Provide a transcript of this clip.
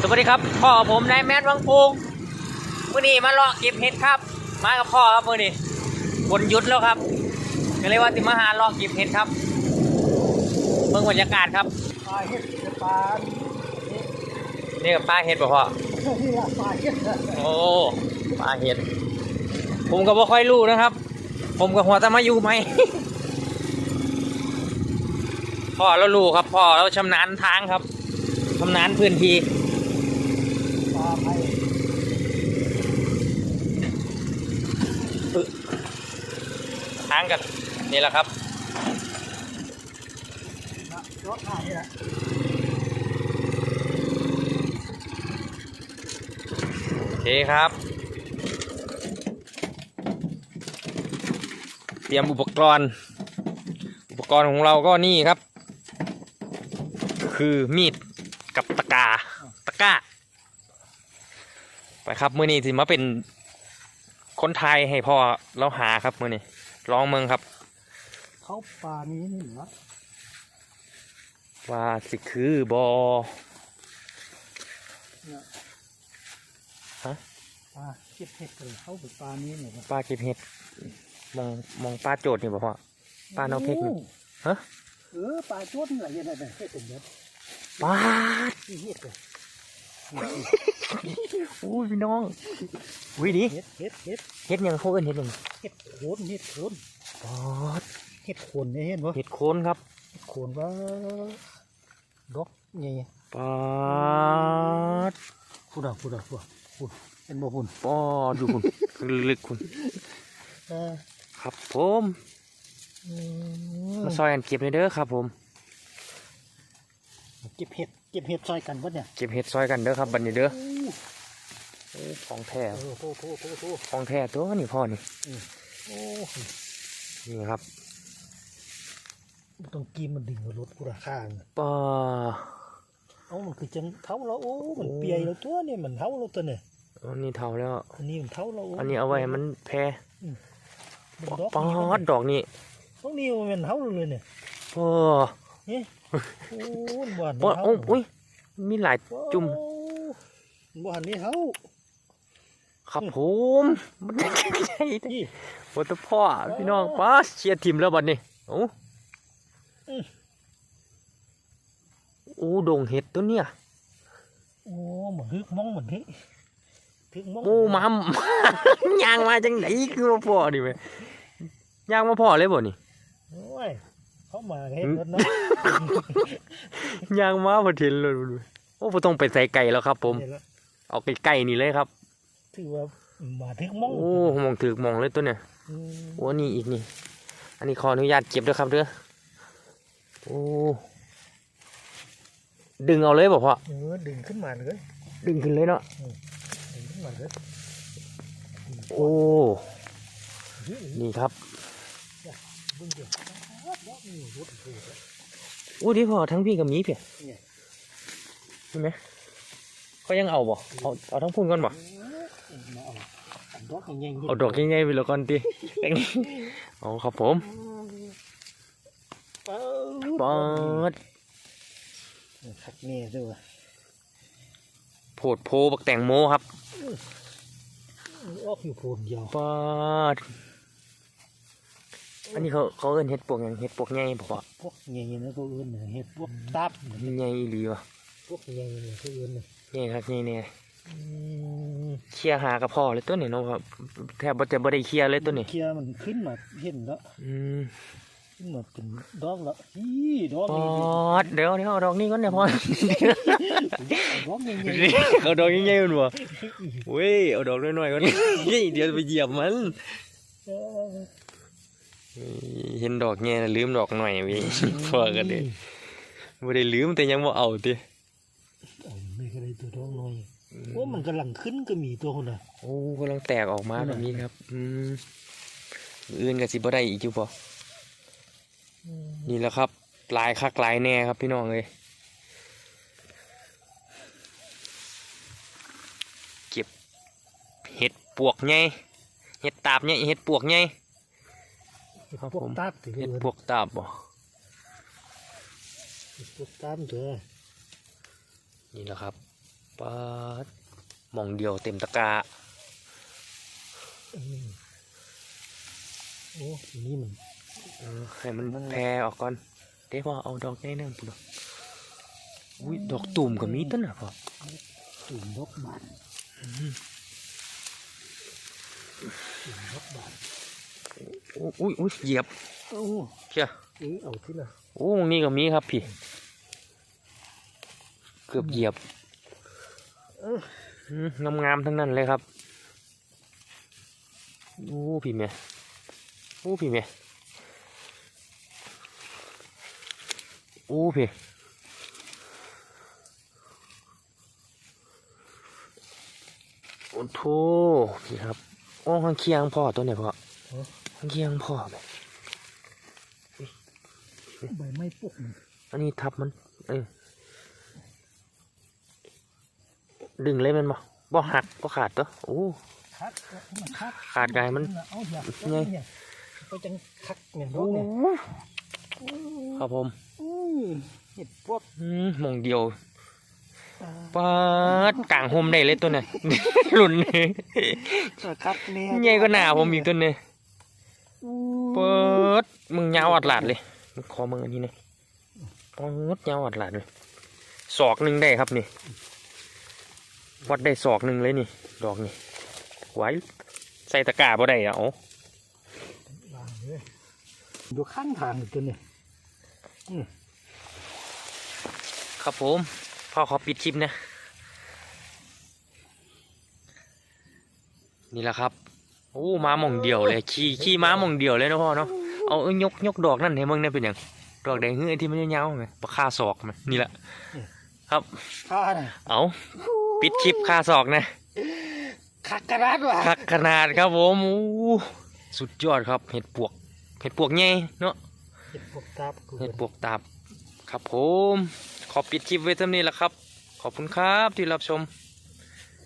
สวัสดีครับพ่อผมนายแมทวังปูงมื่อนี้มาเลาะเก็บเห็ดครับ มากับพ่อครับมื่อนี้บนหยุดแล้วครับก็เลยว่าติมาหาเลาะเก็บเห็ดครับเบิ่งบรรยากาศครับปลาเห็ดปลานี่กับปลาเห็ดบ่พ่อที่ละปลาเห็ดโอ้ปลาเห็ด ผมก็บ่ค่อยรู้นะครับ ผมกับหัวแตะมาอยู่ไหมพ่อเรารู้ครับพ่อเราชำนาญทางครับชำนาญพื้นที่ ปลาไผ่ ทางกันนี่แหละครับรถหานี่แหละโอเคครับ เตรียมอุปกรณ์ อุปกรณ์ของเราก็นี่ครับ คือมีดกับตะกาตะก้า ไปครับ มือนี้สิมาเป็นคนไทยให้พ่อเราหาครับ มือนี้ ลองเมืองครับ เขาปลานี้นี่เหรอว่าสิคือบอปลาเก็บเห็ดเลยเขาเป็นปลานี้เนี่ยป้าเก็บเห็ดมองมองป้าโจดนี่บ่พ่อปลาเนาเพกนี่ ฮะ เออปลาโจดนี่แหละยังไงเนี่ยเห็ดเป็นเห็ดป้าดนี่เห็ดเลย อุ้ยพี่น้องอุ้ยดิเห็ดเห็ดเห็ดเห็ดหยังเขาเอิ้นเห็ดหยังเห็ดโคนเห็ดโคนปอดเห็ดโคนเนี่ยเห็นปะเห็ดโคนครับเห็ดโคนว่าดอกไงปอดพูดอะพูดอะพูดอะพูดเป็นบ่พูดปอดอยู่คุณลึกๆคุณเออครับผมอืมมาซอยกันเก็บเลยเด้อครับ ผมเก็บเห็ดเก็บเห็ดซอยกันปะเนี่ยเก็บเห็ดซอยกันเด้อครับบัดนี้เด้อ โอ้ของแท้โอ้โหโอ้โหโอ้โหของแท้ตัวนี่พ่อนี่โอ้นี่ครับต้องกีมมันดึงกับรถกูราคาเนี่ยปอเอามันคือจังเท้าแล้วโอ้ มันเปียแล้วตัวเนี่ยมันเท้าแล้วตัวเนี่ยอันนี้เท่าแล้ว อันนี้มันเท้าแล้วอันนี้เอาไว้ให้มันแพร่มันดอกปอดดอกนี่ต้องนี่มันเท้าเลยเนี่ยปอโอ้มันหวานปอโอ้อุ้ยมีหลายจุ่มหวานนี่เท้า ครับผมมันใหญ่นี่โอ้แตพ่อพี่น้องป้าเชียร์ทีมแล้วบัดนี้โอ้โอ้ดงเห็ดตัวเนี้ยโอ้เหมือนฮึกมองเหมือนฮึกฮึกมองโอ้มัมยางมาจังไหนคือมาพ่อดิแม่ยางมาพ่อเลยบ่นี่โอ้ยเขามาเห็นรถเนาะยางมาพอเห็นเลยโอ้บ่ต้องไปใส่ไก่แล้วครับ ผมเห็นแล้วเอาไก่ๆนี่เลยครับ ถือว่ามาทึกมองโอ้มองถือมองเลยตัวเนี่ยอืมโอ้นี่อีกนี่อันนี้ขออนุญาตเก็บด้วยครับเด้อโอ้ดึงเอาเลยบอกพ่อเออดึงขึ้นมาเลย ดึงขึ้นเลยเนาะดึงขึ้นมาเลยโอ้นี่ครับเบิ่งเดี๋ยวดอกนี่รถโอ้โหโอ้ที่พ่อทั้งพี่กับหมีเพียเนี่ยใช่ไหมเขายังเอาบ่เอาเอาทั้งพุ่นก่อนบ่มาเอาอัน ดอกใหญ่ๆเอาดอกใหญ่ๆไปแล้วก่อนติแป้งเอาครับผมเปิปอดขัดแน่ด้วยว่ะโพดโพบักแตงโมครับออกอยู่โพนเดียวปอดอันนี้เขาเขาเอิ้นเห็ดปวกหยังเห็ดปวกใหญ่บ่พ่อพวกใหญ่ๆนะพวกอื่นเนี่ยเห็ดพวกตับเนี่ยมันใหญ่อีหลีวะพวกใหญ่ๆเนี่ยพวกอื่นเนี่ยใหญ่ครับใหญ่เนี่ยอืม เคลียร์หากับพ่อเลยตัวนี้เนาะครับแทบบ่จะบ่ได้เคลียร์เลยตัวนี้เคลียร์มันขึ้นมาเห็นแล้วอืมขึ้นมาเป็นดอกแล้วอีดอกปนี่อดเดี๋ยวเดี๋ยวเอาดอกนี้ก่อนเนี่ยพ่อดอกใหญ่เอาดอกใหญ่ๆมันบ่เว้ยเอาดอกน้อยๆก่อนนี่เดี๋ยวไปเหยียบมันๆเออเห็นดอกแง่ลืมดอกหน่อยเวิพ่อก็ได้บ่ได้ลืมแต่ยังบ่เอาติเอาไม่ก็ได้ตัวดอกน้อย ว่ามันกำลังขึ้นก็มีตัวคนน่ะโอ้กำลังแตกออกมาแบบนี้ครับ อืมอื่นก็สิบ่ได้อีกอยู่บ่นี่แหละครับ ลายคักลายแน่ครับพี่น้องเอ้ยเก็บเห็ดปวกไงเห็ดตาบไงเห็ดปวกไงครับพวกผมตับถือเห็ดว่าปวกตาบบ่พวกตับเถอะนี่แหละครับ ปาดหมองเดียวเต็มตะกร้าอืมโอ้นี่มันเออให้มันแพร่ออกก่อนเดี๋ยวพอเอาดอกใหญ่นั่นปุ๊บอุ้ยดอกตุ่มก็มีต้นน่ะพ่อตุ่มดอกบานตุ่มดอกบานอุ้ยอุ้ยอุ้ยเหยียบโอ้เชี่ยเอ้ยเอาที่ละโอ้ตรงนี้ก็มีครับพี่ เกือบเหยียบเออ งามงามๆทั้งนั้นเลยครับโอ้พี่เมียโอ้พี่เมียโอ้พี่โอ้โถพี่ครับโอ้ข้างเคียงพ่อตัวไหนพ่อข้างเคียงพ่อไหมใบไม้ปกมันอันนี้ทับมัน เออ ดึงเลยแมันบ่บ่หักบ่ขาดตัวโอ้คัดมันคัดขาดไงมันเอาอย่าไงเอาเนี่ยก็จังคักเนี่ยดอกเนี่ยครับผมอืมเห็ดพวกอืมหมองเดียวอ่าปาดกลางโฮมได้เลยตัวเนี่ยหลุนนี่คักเนี่ยใหญ่กว่าหน้าผมอีกตัวเนี่ยอู้เปิดมึงยาวอัดหลาดเลยมึงขอมึงอันนี้เนี่ยปอดยาวอัดหลาดเลยศอกหนึ่งได้ครับนี่ วัดได้ศอกหนึ่งเลยนี่ ดอกนี่ไว้ใส่ตะกร้าบ่ได้อะเอาวางเลยอยู่ข้างทางอีกตัวเนี่ยครับผม พ่อขอปิดคลิปนะ นี่แหละครับโอ้ม้าหมองเดียวเลยขี่ขี่ม้าหมองเดียวเลยเนาะพ่อเนาะเอาเอายกยกดอกนั่นให้มึงได้เป็นอย่างดอกแดงเฮ้ยที่มันยาวๆไหมปลาค่าศอกไหมนี่แหละ ครับข้าน่ะเอา ปิดคลิปค่าศอกนะคักกระดาษว่ะคักขนาดครับผมโอ้สุดยอดครับ เห็ดปวก เห็ดปวกใหญ่เนาะเห็ดพวกตาบกูเห็ดปวกตาบครับผม ขอปิดคลิปไว้เท่านี้แหละครับ ขอบคุณครับที่รับชม